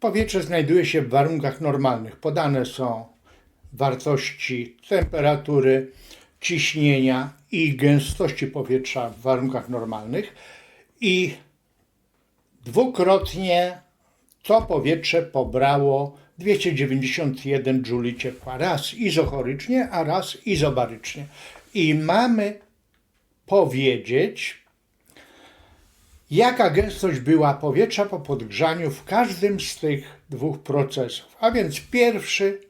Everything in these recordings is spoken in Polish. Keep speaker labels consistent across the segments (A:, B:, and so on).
A: Powietrze znajduje się w warunkach normalnych. Podane są wartości temperatury, ciśnienia i gęstości powietrza w warunkach normalnych i dwukrotnie to powietrze pobrało 291 Joule ciepła. Raz izochorycznie, a raz izobarycznie. I mamy powiedzieć, jaka gęstość była powietrza po podgrzaniu w każdym z tych dwóch procesów. A więc pierwszy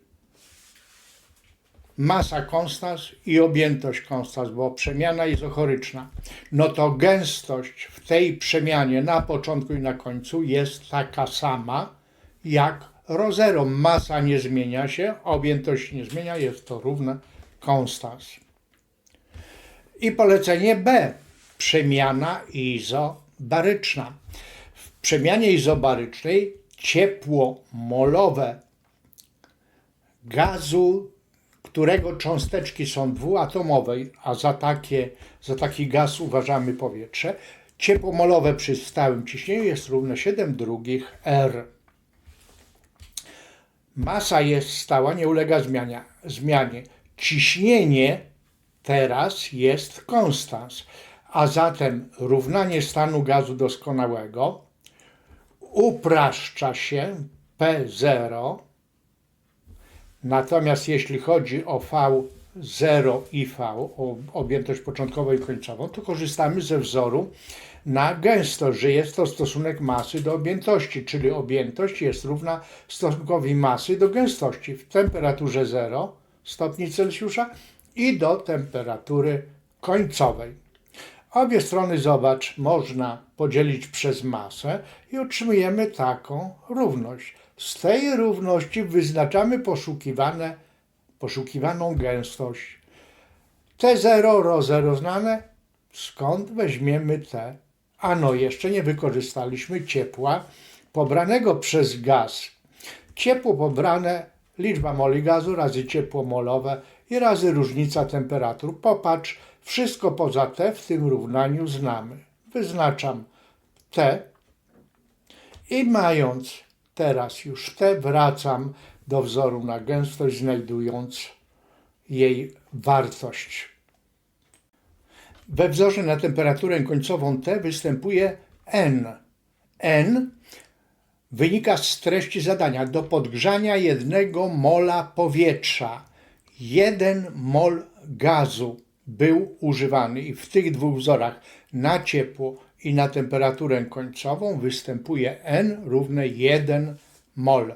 A: masa konstans i objętość konstans, bo przemiana izochoryczna. No to gęstość w tej przemianie na początku i na końcu jest taka sama jak rho zero. Masa nie zmienia się, objętość nie zmienia, jest to równe konstans. I polecenie B. Przemiana izobaryczna. W przemianie izobarycznej ciepło molowe gazu, którego cząsteczki są dwuatomowe, a za, takie, za taki gaz uważamy powietrze, ciepło molowe przy stałym ciśnieniu jest równe 7 drugich R. Masa jest stała, nie ulega zmianie. zmianie. Ciśnienie teraz jest konstans, a zatem równanie stanu gazu doskonałego upraszcza się P0, natomiast jeśli chodzi o V0 i V, o objętość początkową i końcową, to korzystamy ze wzoru na gęstość, że jest to stosunek masy do objętości, czyli objętość jest równa stosunkowi masy do gęstości w temperaturze 0 stopni Celsjusza i do temperatury końcowej. Obie strony, zobacz, można podzielić przez masę i otrzymujemy taką równość. Z tej równości wyznaczamy poszukiwane, poszukiwaną gęstość. T0, ρ0 znane, skąd weźmiemy T? Ano, jeszcze nie wykorzystaliśmy ciepła pobranego przez gaz. Ciepło pobrane, liczba moli gazu razy ciepło molowe i razy różnica temperatur. Popatrz, wszystko poza T w tym równaniu znamy. Wyznaczam T i mając teraz już T, wracam do wzoru na gęstość, znajdując jej wartość. We wzorze na temperaturę końcową T występuje N. N wynika z treści zadania. Do podgrzania jednego mola powietrza jeden mol gazu był używany i w tych dwóch wzorach na ciepło i na temperaturę końcową występuje N równe 1 mol.